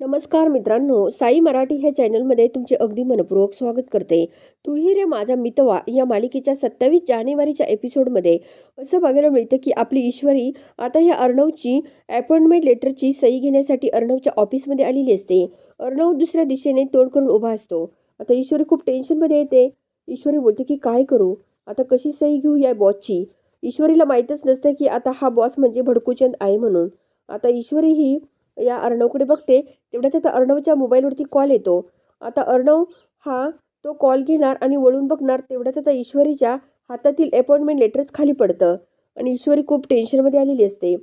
नमस्कार मित्रांनो साई मराठी ह्या चॅनलमध्ये तुमचे अगदी मनपूर्वक स्वागत करते. तूही रे माझा मितवा या मालिकेच्या सत्तावीस जानेवारीच्या एपिसोडमध्ये असं बघायला मिळतं की आपली ईश्वरी आता ह्या अर्णवची अपॉइंटमेंट लेटरची सही घेण्यासाठी अर्णवच्या ऑफिसमध्ये आलेली असते. अर्णव दुसऱ्या दिशेने तोंड करून उभा असतो. आता ईश्वरी खूप टेन्शनमध्ये येते. ईश्वरी बोलते की काय करू? आता कशी सही घेऊ या बॉसची ईश्वरीला माहीतच नसतं की आता हा बॉस म्हणजे भडकूचंद आहे म्हणून. आता ईश्वरी ही या अर्णवकडे बघते तेवढ्यात आता अर्णवच्या मोबाईलवरती कॉल येतो. आता अर्णव हा तो कॉल घेणार आणि वळून बघणार तेवढ्यात आता ईश्वरीच्या हातातील अपॉइंटमेंट लेटरच खाली पडतं. आणि ईश्वरी खूप टेन्शनमध्ये आलेली असते.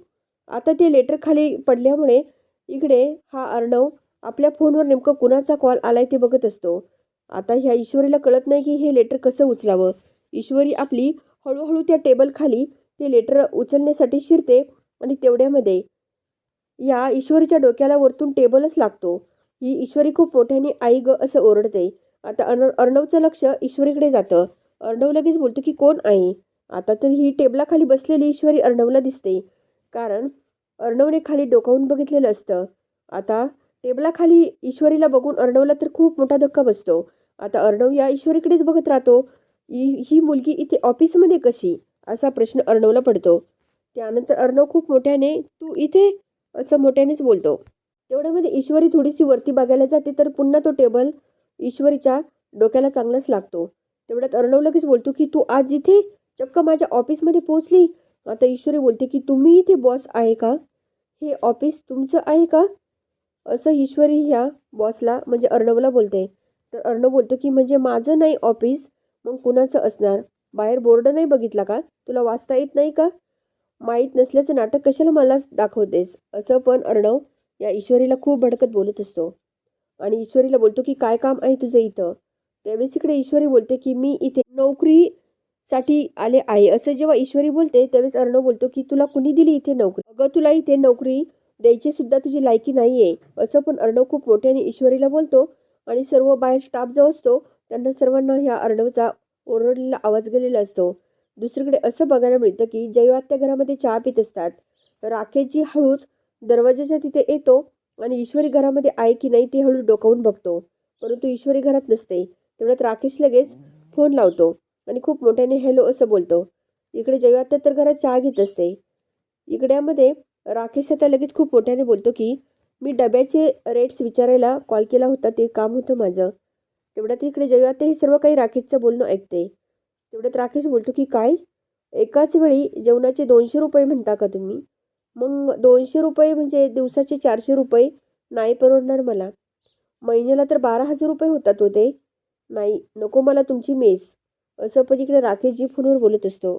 आता ते लेटर खाली पडल्यामुळे इकडे हा अर्णव आपल्या फोनवर नेमकं कुणाचा कॉल आलाय ते बघत असतो. आता ह्या ईश्वरीला कळत नाही की हे लेटर कसं उचलावं. ईश्वरी आपली हळूहळू त्या टेबलखाली ते लेटर उचलण्यासाठी शिरते आणि तेवढ्यामध्ये या ईश्वरीच्या डोक्याला वरतून टेबलच लागतो. ही ईश्वरी खूप मोठ्याने आई ग असं ओरडते. आता अर्ण अर्णवचं लक्ष ईश्वरीकडे जातं. अर्णव लगेच बोलतो की कोण आहे आता तर ही टेबलाखाली बसलेली ईश्वरी अर्णवला दिसते. कारण अर्णवने खाली डोकावून बघितलेलं असतं. आता टेबलाखाली ईश्वरीला बघून अर्णवला तर खूप मोठा धक्का बसतो. आता अर्णव या ईश्वरीकडेच बघत राहतो. ही ही मुलगी इथे ऑफिसमध्ये कशी? असा प्रश्न अर्णवला पडतो. त्यानंतर अर्णव खूप मोठ्याने तू इथे असं मोठ्यानेच बोलतो. तेवढ्यामध्ये ईश्वरी थोडीशी वरती बघायला जाते तर पुन्हा तो टेबल ईश्वरीच्या डोक्याला चांगलाच लागतो. तेवढ्यात अर्णव लगेच बोलतो की तू आज इथे चक्क माझ्या ऑफिसमध्ये पोहोचली? आता ईश्वरी बोलते की तुम्ही इथे बॉस आहे का? हे ऑफिस तुमचं आहे का? असं ईश्वरी ह्या बॉसला म्हणजे अर्णवला बोलते. तर अर्णव बोलतो की म्हणजे माझं नाही ऑफिस मग कुणाचं असणार? बाहेर बोर्ड नाही बघितला का? तुला वाचता येत नाही का? माहीत नसल्याचं नाटक कशाला मला दाखवतेस असं पण अर्णव या ईश्वरीला खूप भडकत बोलत असतो. आणि ईश्वरीला बोलतो की काय काम आहे तुझं इथं? त्यावेळेस इकडे ईश्वरी बोलते की मी इथे नोकरीसाठी आले आहे. असं जेव्हा ईश्वरी बोलते त्यावेळेस अर्णव बोलतो की तुला कुणी दिली इथे नोकरी? अगं तुला इथे नोकरी द्यायची सुद्धा तुझी लायकी नाही आहे असं पण अर्णव खूप मोठ्याने ईश्वरीला बोलतो. आणि सर्व बाहेर स्टाफ जो असतो. त्यांना सर्वांना ह्या अर्णवचा ओरडलेला आवाज गेलेला असतो. दुसरीकडे असं बघायला मिळतं की जयवात त्या घरामध्ये चहा पित असतात. राकेशजी हळूच दरवाजाच्या तिथे येतो आणि ईश्वरी घरामध्ये आहे की नाही ते हळू डोकावून बघतो. परंतु ईश्वरी घरात नसते. तेवढ्यात राकेश लगेच फोन लावतो आणि खूप मोठ्याने हॅलो असं बोलतो. इकडे जयवात्या तर घरात चहा घेत असते. इकड्यामध्ये राकेश आता लगेच खूप मोठ्याने बोलतो की मी डब्याचे रेट्स विचारायला कॉल केला होता ते काम होतं माझं. तेवढ्यात इकडे जयवात्या हे सर्व काही राकेशचं बोलणं ऐकते. तेवढ्यात राकेश बोलतो की काय? एकाच वेळी जेवणाचे दोनशे रुपये म्हणता का तुम्ही? मग दोनशे रुपये म्हणजे दिवसाचे चारशे रुपये नाही परवडणार मला. महिन्याला तर बारा हजार रुपये होतात होते नाही नको मला तुमची मेस. असं पण इकडे राकेशजी फोनवर बोलत असतो.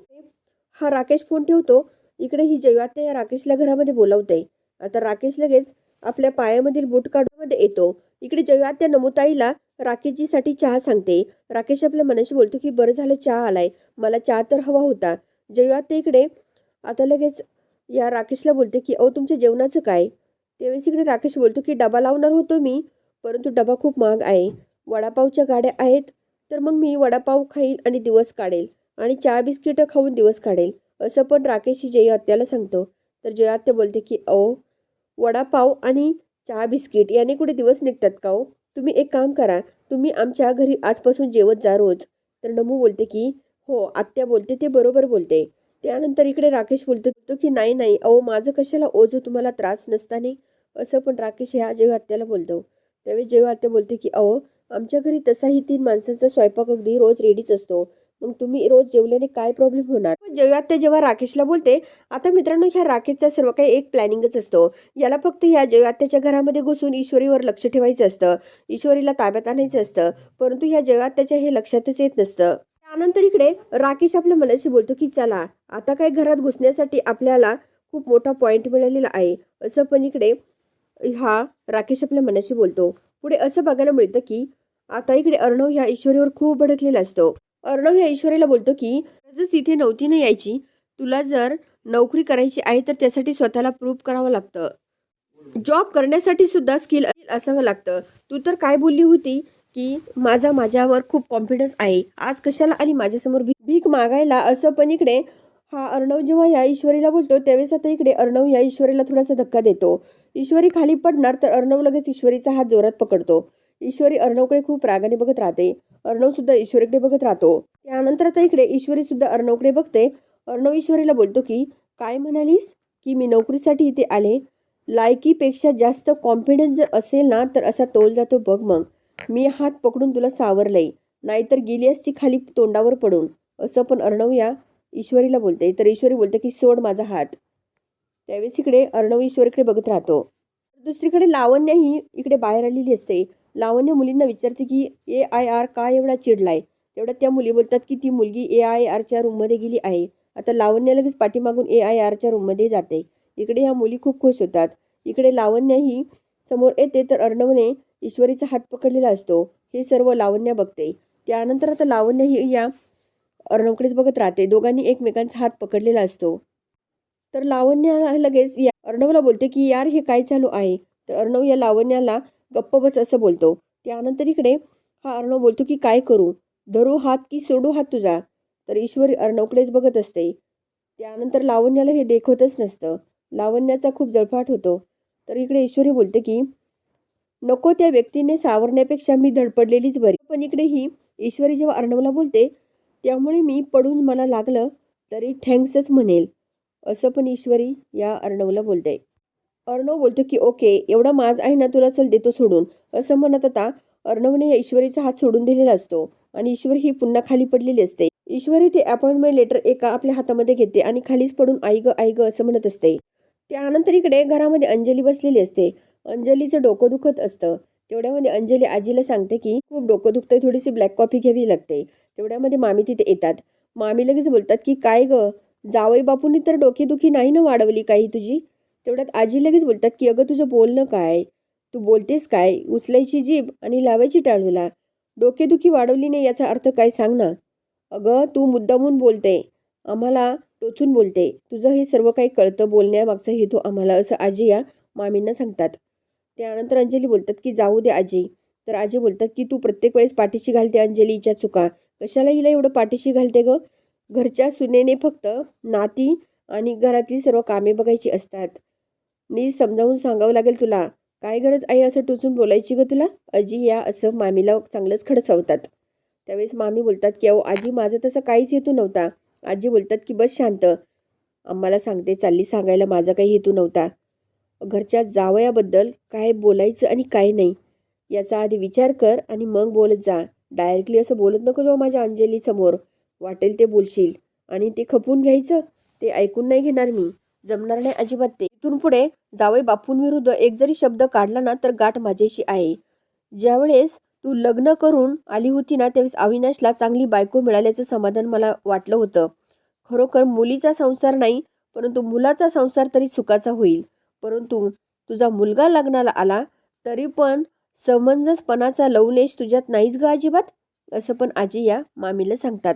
हा राकेश फोन ठेवतो. इकडे ही जयवात्या या राकेशला घरामध्ये बोलावते. आता राकेश लगेच आपल्या पायामधील बूट काढूमध्ये येतो. इकडे जयवात्या नमुताईला राकेशजीसाठी चहा सांगते. राकेश आपल्या मनाशी बोलतो की बरं झालं चहा आलाय. मला चहा तर हवा होता. जयवात्या इकडे आता लगेच या राकेशला बोलते की अहो तुमच्या जेवणाचं काय? त्यावेळेस इकडे राकेश बोलतो की डबा लावणार होतो मी परंतु डबा खूप महाग आहे. वडापावच्या गाड्या आहेत तर मग मी वडापाव खाईल आणि दिवस काढेल आणि चहा बिस्किटं खाऊन दिवस काढेल. असं पण राकेशची जय आत्याला सांगतो. तर जय आत्या बोलते की अहो वडापाव आणि चहा बिस्किट याने कुठे दिवस निघतात का हो? तुम्ही एक काम करा तुम्ही आमच्या घरी आजपासून जेवत जा रोज. तर नमू बोलते की हो आत्या बोलते ते बरोबर बोलते. त्यानंतर इकडे राकेश बोलतो तो की नाही नाही अहो माझं कशाला ओझं तुम्हाला त्रास नसताने? असं पण राकेश ह्या जेव्हा आत्याला बोलतो. त्यावेळी जेव्हा आत्या बोलते की अहो आमच्या घरी तसाही तीन माणसांचा स्वयंपाक अगदी रोज रेडीच असतो. मग तुम्ही रोज जेवल्याने काय प्रॉब्लेम होणार? जेव्हा ते जेव्हा राकेशला बोलते आता मित्रांनो ह्या राकेशचा सर्व काही एक प्लॅनिंगच असतो. याला फक्त ह्या जयवात्याच्या घरामध्ये घुसून ईश्वरीवर लक्ष ठेवायचं असतं. ईश्वरीला ताब्यात आणायचं असतं. परंतु ह्या जयवात्याच्या हे लक्षातच येत नसतं. त्यानंतर इकडे राकेश आपल्या मनाशी बोलतो की चला आता काय घरात घुसण्यासाठी आपल्याला खूप मोठा पॉईंट मिळालेला आहे. असं पण इकडे हा राकेश आपल्या मनाशी बोलतो. पुढे असं बघायला मिळतं की आता इकडे अर्णव ह्या ईश्वरीवर खूप भडकलेला असतो. अर्णव ह्या ईश्वरीला बोलतो की जर इथे नव्हती ना यायची. तुला जर नोकरी करायची आहे तर त्यासाठी स्वतःला प्रूफ करावं लागतं. जॉब करण्यासाठी सुद्धा स्किल असावं लागतं. तू तर काय बोलली होती की माझा माझ्यावर खूप कॉन्फिडन्स आहे. आज कशाला आली माझ्यासमोर भी भीक मागायला? असं पण इकडे हा अर्णव जेव्हा या ईश्वरीला बोलतो त्यावेळेस आता इकडे अर्णव या ईश्वरीला थोडासा धक्का देतो. ईश्वरी खाली पडणार तर अर्णव लगेच ईश्वरीचा हात जोरात पकडतो. ईश्वरी अर्णवकडे खूप रागाने बघत राहते. अर्णव सुद्धा ईश्वरीकडे बघत राहतो. त्यानंतर आता इकडे ईश्वरी सुद्धा अर्णवकडे बघते. अर्णव ईश्वरीला बोलतो की काय म्हणालीस? की मी नोकरीसाठी इथे आले. लायकीपेक्षा जास्त कॉन्फिडन्स जर असेल ना तर असा तोल जातो बघ मग. मी हात पकडून तुला सावरलंय. नाहीतर गेली असती खाली तोंडावर पडून. असं पण अर्णव या ईश्वरीला बोलते. तर ईश्वरी बोलते की सोड माझा हात. त्यावेळेस इकडे अर्णव ईश्वरीकडे बघत राहतो. दुसरीकडे लावण्याही इकडे बाहेर आलेली असते. लावण्य मुलींना विचारते की ए आय आर का एवढा चिडलाय? तेवढ्यात त्या मुली बोलतात की ती मुलगी ए आय आरच्या रूममध्ये गेली आहे. आता लावण्य लगेच पाठीमागून ए आय आरच्या रूममध्ये जाते. इकडे ह्या मुली खूप खुश होतात. इकडे लावण्यही समोर येते तर अर्णवने ईश्वरीचा हात पकडलेला असतो. हे सर्व लावण्य बघते. त्यानंतर आता लावण्यही या अर्णवकडेच बघत राहते. दोघांनी एकमेकांचा हात पकडलेला असतो. तर लावण्याला लगेच या अर्णवला बोलते की यार हे काय चालू आहे? तर अर्णव या लावण्याला गप्प बस असं बोलतो. त्यानंतर इकडे हा अर्णव बोलतो की काय करू? धरू हात की सोडू हात तुझा. तर ईश्वरी अर्णवकडेच बघत असते. त्यानंतर लावण्याला हे देखवतच नसतं. लावण्याचा खूप जळफाट होतो. तर इकडे ईश्वरी बोलते की नको त्या व्यक्तीने सावरण्यापेक्षा मी धडपडलेलीच बरी. पण इकडे ही ईश्वरी जेव्हा अर्णवला बोलते त्यामुळे मी पडून मला लागलं तरी थँक्सच म्हणेल. असं पण ईश्वरी या अर्णवला बोलते. अर्णव बोलतो की ओके एवढा माज आहे ना तुला चल देतो सोडून. असं म्हणत आता अर्णवने या ईश्वरीचा हात सोडून दिलेला असतो आणि ईश्वर ही पुन्हा खाली पडलेली असते. ईश्वरी ते अपॉइंटमेंट लेटर एका आपल्या हातामध्ये घेते आणि खालीच पडून आई ग आई ग असं म्हणत असते. त्यानंतर इकडे घरामध्ये अंजली बसलेली असते. अंजलीचं डोकं दुखत असतं. तेवढ्यामध्ये अंजली आजीला सांगते की खूप डोकं दुखतंय थोडीशी ब्लॅक कॉफी घ्यावी लागते. तेवढ्यामध्ये मामी तिथे येतात. मामी लगेच बोलतात की काय ग जावई बापूंनी तर डोकेदुखी नाही ना वाढवली काही तुझी? तेवढ्यात आजी लगेच बोलतात की अगं तुझं बोलणं काय? तू बोलतेस काय? उचलायची जीभ आणि लावायची टाळूला? डोकेदुखी वाढवली नाही याचा अर्थ काय सांग ना? अगं तू मुद्दामून बोलते. आम्हाला टोचून बोलते. तुझं हे सर्व काही कळतं बोलण्यामागचा हेतू आम्हाला असं आजी या मामींना सांगतात. त्यानंतर अंजली बोलतात की जाऊ दे आजी. तर आजी बोलतात की तू प्रत्येक वेळेस पाठीशी घालते अंजलीच्या चुका. कशाला हिला एवढं पाठीशी घालते ग? घरच्या सुनेने फक्त नाती आणि घरातली सर्व कामे बघायची असतात. नीज समजावून सांगावं लागेल तुला. काय गरज आहे असं टोचून बोलायची ग तुला? अजी या असं मामीला चांगलंच खडसावतात. त्यावेळेस मामी बोलतात की अहो आजी माझं तसं काहीच हेतू नव्हता. आजी बोलतात की बस शांत. आम्हाला सांगते चालली सांगायला माझा काही हेतू नव्हता. घरच्या जावयाबद्दल काय बोलायचं आणि काय नाही याचा आधी विचार कर आणि मग बोलत जा. डायरेक्टली असं बोलत नको जाऊ माझ्या अंजलीसमोर. वाटेल ते बोलशील. आणि ते खपून घ्यायचं? ते ऐकून नाही घेणार मी. जमणार नाही अजिबात ते. इथून पुढे जावई बापूंविरुद्ध एक जरी शब्द काढला ना तर गाठ माझ्याशी आहे. ज्यावेळेस तू लग्न करून आली होती ना त्यावेळेस अविनाशला चांगली बायको मिळाल्याचं समाधान मला वाटलं होतं. खरोखर मुलीचा संसार नाही परंतु मुलाचा संसार तरी सुखाचा होईल. परंतु तुझा मुलगा लग्नाला आला तरी पण समंजसपणाचा लवलेश तुझ्यात नाहीच ग अजिबात? असं पण आजी या मामीला सांगतात.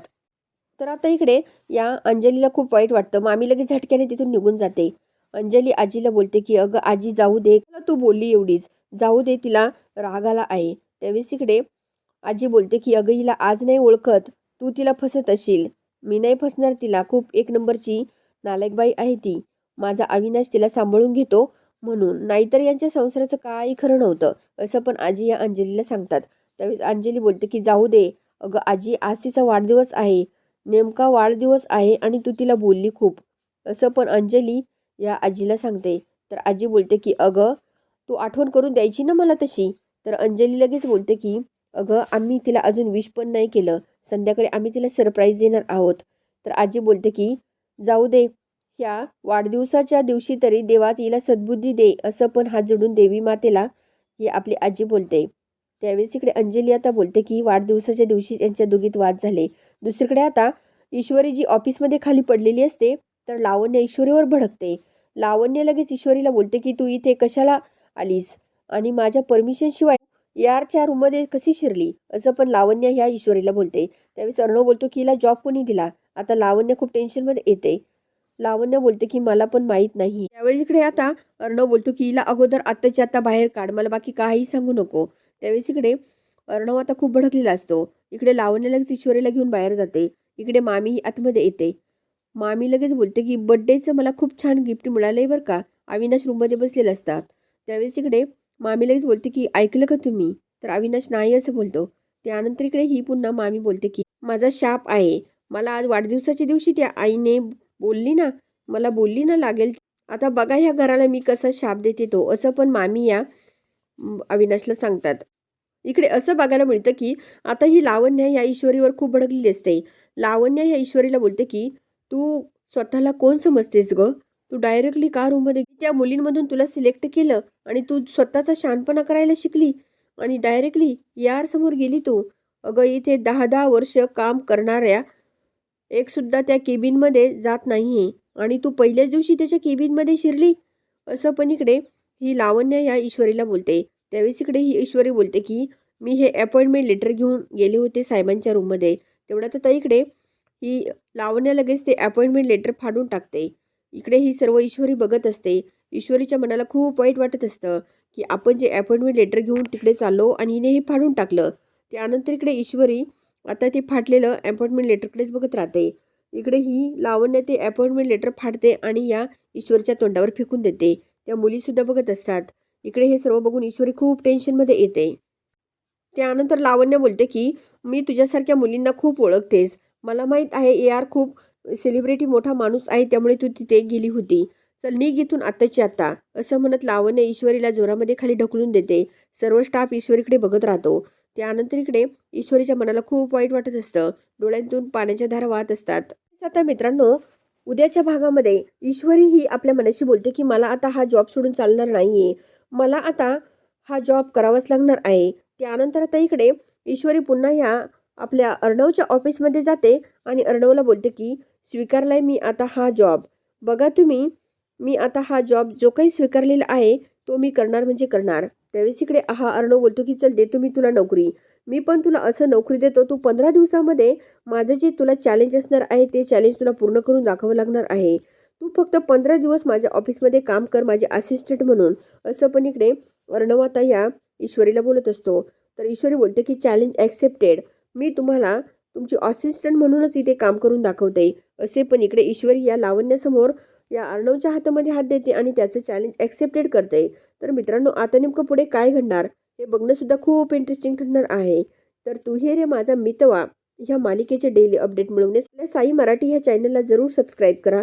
तर आता इकडे या अंजलीला खूप वाईट वाटतं. मामी लगेच झटक्याने तिथून निघून जाते. अंजली आजीला बोलते की अगं आजी जाऊ दे. तू बोलली एवढीच. जाऊ दे तिला रागाला आहे. त्यावेळेस इकडे आजी बोलते की अगं हिला आज नाही ओळखत. तू तिला फसत असशील मी नाही फसणार तिला. खूप एक नंबरची नालायकबाई आहे ती. माझा अविनाश तिला सांभाळून घेतो म्हणून. नाहीतर यांच्या संसाराचं काही खरं नव्हतं. असं पण आजी या अंजलीला सांगतात. त्यावेळेस अंजली बोलते की जाऊ दे. अगं आजी आज तिचा वाढदिवस आहे. नेमका वाढदिवस आहे आणि तू तिला बोलली खूप. असं पण अंजली या आजीला सांगते. तर आजी बोलते की अगं तू आठवण करून द्यायची ना मला तशी? तर अंजली लगेच बोलते की अगं आम्ही तिला अजून विश पण नाही केलं. संध्याकाळी आम्ही तिला सरप्राईज देणार आहोत. तर आजी बोलते की जाऊ दे. ह्या वाढदिवसाच्या दिवशी तरी देवा तिला सद्बुद्धी दे असं पण हात जोडून देवी मातेला ही आपली आजी बोलते. त्यावेळेस इकडे अंजली आता बोलते की वाढदिवसाच्या दिवशी त्यांच्या दोघीत वाद झाले. दुसरीकडे आता ईश्वरी जी ऑफिसमध्ये खाली पडलेली असते तर लावण्य ईश्वरीवर भडकते. लावण्य लगेच ईश्वरीला बोलते की तू इथे कशाला आलीस? आणि माझ्या परमिशनशिवाय यारच्या रूममध्ये कशी शिरली? असं पण लावण्य ह्या ईश्वरीला बोलते. त्यावेळेस अर्णव बोलतो की हिला जॉब कोणी दिला? आता लावण्य खूप टेन्शनमध्ये येते. लावण्य बोलते की मला पण माहीत नाही. त्यावेळेस इकडे आता अर्णव बोलतो की हिला अगोदर आत्ताच्या आता बाहेर काढ. मला बाकी काही सांगू नको. त्यावेळेस इकडे अर्णव आता खूप भडकलेला असतो. इकडे लावण्य लगेच ईश्वरीला घेऊन बाहेर जाते. इकडे मामी आतमध्ये येते. मामी लगेच बोलते की बड्डेचं मला खूप छान गिफ्ट मिळालं आहे बरं का? अविनाश रूममध्ये बसलेले असतात त्यावेळेस इकडे मामी लगेच बोलते की ऐकलं का तुम्ही? तर अविनाश नाही असं बोलतो. त्यानंतर इकडे ही पुन्हा मामी बोलते की माझा शाप आहे. मला आज वाढदिवसाच्या दिवशी त्या आईने बोलली ना मला बोलली ना लागेल. आता बघा ह्या घराला मी कसा शाप देते तो असं पण मामी या अविनाशला सांगतात. इकडे असं बघायला मिळतं की आता ही लावण्य या ईश्वरीवर खूप भडकलेली असते. लावण्य ह्या ईश्वरीला बोलते की तू स्वतःला कोण समजतेस ग? तू डायरेक्टली का रूममध्ये त्या मुलींमधून तुला सिलेक्ट केलं आणि तू स्वतःचा शानपणा करायला शिकली आणि डायरेक्टली यारसमोर गेली तू. अगं इथे दहा दहा वर्ष काम करणाऱ्या एकसुद्धा त्या केबिनमध्ये जात नाही आणि तू पहिल्याच दिवशी त्याच्या केबिनमध्ये शिरली. असं पण इकडे ही लावण्य या ईश्वरीला बोलते. त्यावेळेस इकडे ही ईश्वरी बोलते की मी हे अपॉइंटमेंट लेटर घेऊन गेले होते साहेबांच्या रूममध्ये. तेवढ्यात आता इकडे ही लावण्या लगेच ते अपॉइंटमेंट लेटर फाडून टाकते. इकडे ही सर्व ईश्वरी बघत असते. ईश्वरीच्या मनाला खूप वाईट वाटत असतं की आपण जे अपॉइंटमेंट लेटर घेऊन तिकडे चाललो आणि हिने हे फाडून टाकलं. त्यानंतर इकडे ईश्वरी आता ते फाटलेलं अपॉइंटमेंट लेटरकडेच बघत राहते. इकडे ही लावण्य ते अपॉइंटमेंट लेटर फाडते आणि या ईश्वरीच्या तोंडावर फेकून देते. त्या मुलीसुद्धा बघत असतात. इकडे हे सर्व बघून ईश्वरी खूप टेन्शनमध्ये येते. त्यानंतर लावण्य बोलते की मी तुझ्यासारख्या मुलींना खूप ओळखतेस. मला माहीत आहे ए आर खूप सेलिब्रिटी मोठा माणूस आहे त्यामुळे तू तिथे गेली होती. चल निघ इथून आत्ताची आत्ता. असं म्हणत लावण्य ईश्वरीला जोरामध्ये खाली ढकलून देते. सर्व स्टाफ ईश्वरीकडे बघत राहतो. त्यानंतर इकडे ईश्वरीच्या मनाला खूप वाईट वाटत असतं. डोळ्यांतून पाण्याच्या धारा वाहत असतात. आता मित्रांनो उद्याच्या भागामध्ये ईश्वरी ही आपल्या मनाशी बोलते की मला आता हा जॉब सोडून चालणार नाही आहे मला आता हा जॉब करावाच लागणार आहे. त्यानंतर आता इकडे ईश्वरी पुन्हा ह्या आपल्या अर्णवच्या ऑफिसमध्ये जाते आणि अर्णवला बोलते की स्वीकारलाय मी आता हा जॉब बघा तुम्ही मी आता हा जॉब जो काही स्वीकारलेला आहे तो मी करणार म्हणजे करणार. त्यावेळेस इकडे हा अर्णव बोलतो की चल देतो मी तुला नोकरी. मी पण तुला असं नोकरी देतो तू पंधरा दिवसामध्ये माझं जे तुला चॅलेंज असणार आहे ते चॅलेंज तुला पूर्ण करून दाखवावं लागणार आहे. तू फक्त पंधरा दिवस माझ्या ऑफिसमध्ये काम कर माझे असिस्टंट म्हणून. असं पण इकडे अर्णव आता या ईश्वरीला बोलत असतो. तर ईश्वरी बोलते की चॅलेंज ॲक्सेप्टेड मी तुम्हाला तुमची असिस्टंट म्हणूनच इथे काम करून दाखवते. असे पण इकडे ईश्वरी या लावण्यासमोर या अर्णवच्या हातामध्ये हात देते आणि त्याचं चॅलेंज ॲक्सेप्टेड करते. तर मित्रांनो आता नेमकं पुढे काय घडणार हे बघणंसुद्धा खूप इंटरेस्टिंग ठरणार आहे. तर तू हे रे माझा मितवा ह्या मालिकेचे डेली अपडेट मिळवण्यास साई मराठी ह्या चॅनलला जरूर सबस्क्राईब करा.